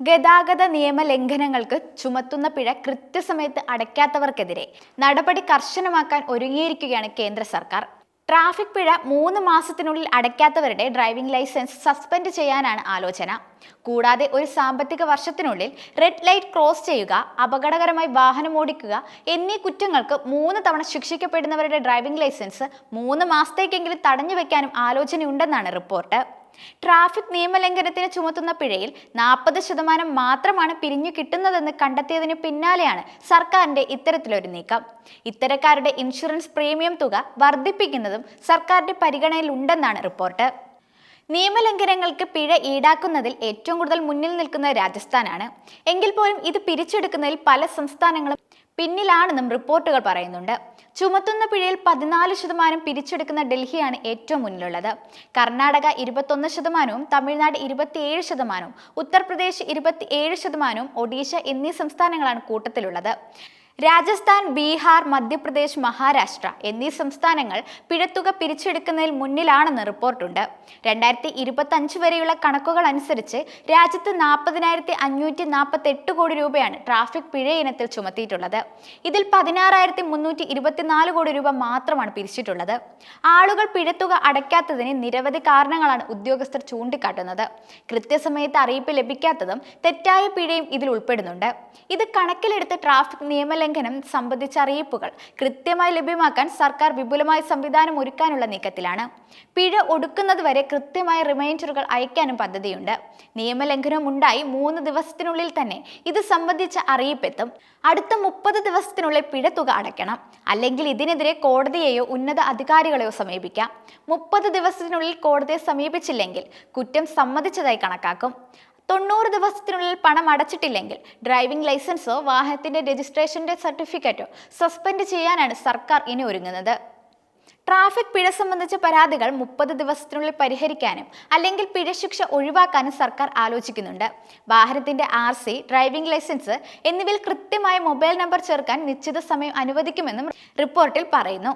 ഗതാഗത നിയമ ലംഘനങ്ങൾക്ക് ചുമത്തുന്ന പിഴ കൃത്യസമയത്ത് അടയ്ക്കാത്തവർക്കെതിരെ നടപടി കർശനമാക്കാൻ ഒരുങ്ങിയിരിക്കുകയാണ് കേന്ദ്ര സർക്കാർ. ട്രാഫിക് പിഴ മൂന്ന് മാസത്തിനുള്ളിൽ അടയ്ക്കാത്തവരുടെ ഡ്രൈവിംഗ് ലൈസൻസ് സസ്പെൻഡ് ചെയ്യാനാണ് ആലോചന. കൂടാതെ ഒരു സാമ്പത്തിക വർഷത്തിനുള്ളിൽ റെഡ് ലൈറ്റ് ക്രോസ് ചെയ്യുക അപകടകരമായി വാഹനം ഓടിക്കുക എന്നീ കുറ്റങ്ങൾക്ക് മൂന്ന് തവണ ശിക്ഷിക്കപ്പെടുന്നവരുടെ ഡ്രൈവിംഗ് ലൈസൻസ് മൂന്ന് മാസത്തേക്കെങ്കിലും തടഞ്ഞു വെക്കാനും ആലോചനയുണ്ടെന്നാണ് റിപ്പോർട്ട്. ട്രാഫിക് നിയമലംഘനത്തിന് ചുമത്തുന്ന പിഴയിൽ നാൽപ്പത് ശതമാനം മാത്രമാണ് പിരിഞ്ഞു കിട്ടുന്നതെന്ന് കണ്ടെത്തിയതിന് പിന്നാലെയാണ് സർക്കാരിന്റെ ഇത്തരത്തിലൊരു നീക്കം. ഇത്തരക്കാരുടെ ഇൻഷുറൻസ് പ്രീമിയം തുക വർദ്ധിപ്പിക്കുന്നതും സർക്കാരിന്റെ പരിഗണനയിലുണ്ടെന്നാണ് റിപ്പോർട്ട്. നിയമലംഘനങ്ങൾക്ക് പിഴ ഈടാക്കുന്നതിൽ ഏറ്റവും കൂടുതൽ മുന്നിൽ നിൽക്കുന്ന രാജസ്ഥാനാണ്. എങ്കിൽ പോലും ഇത് പിരിച്ചെടുക്കുന്നതിൽ പല സംസ്ഥാനങ്ങളും പിന്നിലാണെന്നും റിപ്പോർട്ടുകൾ പറയുന്നുണ്ട്. ചുമത്തുന്ന പിഴയിൽ പതിനാല് ശതമാനം പിരിച്ചെടുക്കുന്ന ഡൽഹിയാണ് ഏറ്റവും മുന്നിലുള്ളത്. കർണാടക ഇരുപത്തൊന്ന് ശതമാനവും തമിഴ്നാട് ഇരുപത്തിയേഴ് ശതമാനവും ഉത്തർപ്രദേശ് ഇരുപത്തിയേഴ് ശതമാനവും ഒഡീഷ എന്നീ സംസ്ഥാനങ്ങളാണ് കൂട്ടത്തിലുള്ളത്. രാജസ്ഥാൻ ബീഹാർ മധ്യപ്രദേശ് മഹാരാഷ്ട്ര എന്നീ സംസ്ഥാനങ്ങൾ പിഴത്തുക പിരിച്ചെടുക്കുന്നതിൽ മുന്നിലാണെന്ന് റിപ്പോർട്ടുണ്ട്. രണ്ടായിരത്തി ഇരുപത്തി അഞ്ച് വരെയുള്ള കണക്കുകൾ അനുസരിച്ച് രാജ്യത്ത് നാൽപ്പതിനായിരത്തി അഞ്ഞൂറ്റി നാൽപ്പത്തി എട്ട് കോടി രൂപയാണ് ട്രാഫിക് പിഴ ഇനത്തിൽ ചുമത്തിയിട്ടുള്ളത്. ഇതിൽ പതിനാറായിരത്തി മുന്നൂറ്റി ഇരുപത്തിനാല് കോടി രൂപ മാത്രമാണ് പിരിച്ചിട്ടുള്ളത്. ആളുകൾ പിഴത്തുക അടയ്ക്കാത്തതിന് നിരവധി കാരണങ്ങളാണ് ഉദ്യോഗസ്ഥർ ചൂണ്ടിക്കാട്ടുന്നത്. കൃത്യസമയത്ത് അറിയിപ്പ് ലഭിക്കാത്തതും തെറ്റായ പിഴയും ഇതിൽ ഉൾപ്പെടുന്നുണ്ട്. ഇത് കണക്കിലെടുത്ത് ട്രാഫിക് നിയമലംഘനം സംബന്ധിച്ച അറിയിപ്പുകൾ കൃത്യമായി ലഭ്യമാക്കാൻ സർക്കാർ വിപുലമായ സംവിധാനം ഒരുക്കാനുള്ള നീക്കത്തിലാണ്. പിഴ ഒടുക്കുന്നതുവരെ കൃത്യമായ റിമൈൻഡറുകൾ അയക്കാനും പദ്ധതിയുണ്ട്. നിയമലംഘനം ഉണ്ടായി മൂന്ന് ദിവസത്തിനുള്ളിൽ തന്നെ ഇത് സംബന്ധിച്ച അറിയിപ്പെത്തും. അടുത്ത മുപ്പത് ദിവസത്തിനുള്ളിൽ പിഴ തുക അടയ്ക്കണം. അല്ലെങ്കിൽ ഇതിനെതിരെ കോടതിയെയോ ഉന്നത അധികാരികളെയോ സമീപിക്കാം. മുപ്പത് ദിവസത്തിനുള്ളിൽ കോടതിയെ സമീപിച്ചില്ലെങ്കിൽ കുറ്റം സമ്മതിച്ചതായി കണക്കാക്കും. തൊണ്ണൂറ് ദിവസത്തിനുള്ളിൽ പണം അടച്ചിട്ടില്ലെങ്കിൽ ഡ്രൈവിംഗ് ലൈസൻസോ വാഹനത്തിന്റെ രജിസ്ട്രേഷന്റെ സർട്ടിഫിക്കറ്റോ സസ്പെൻഡ് ചെയ്യാനാണ് സർക്കാർ ഇനി ഒരുങ്ങുന്നത്. ട്രാഫിക് പിഴ സംബന്ധിച്ച പരാതികൾ മുപ്പത് ദിവസത്തിനുള്ളിൽ പരിഹരിക്കാനും അല്ലെങ്കിൽ പിഴ ശിക്ഷ ഒഴിവാക്കാനും സർക്കാർ ആലോചിക്കുന്നുണ്ട്. വാഹനത്തിന്റെ ആർ സി ഡ്രൈവിംഗ് ലൈസൻസ് എന്നിവയിൽ കൃത്യമായ മൊബൈൽ നമ്പർ ചേർക്കാൻ നിശ്ചിത സമയം അനുവദിക്കുമെന്നും റിപ്പോർട്ടിൽ പറയുന്നു.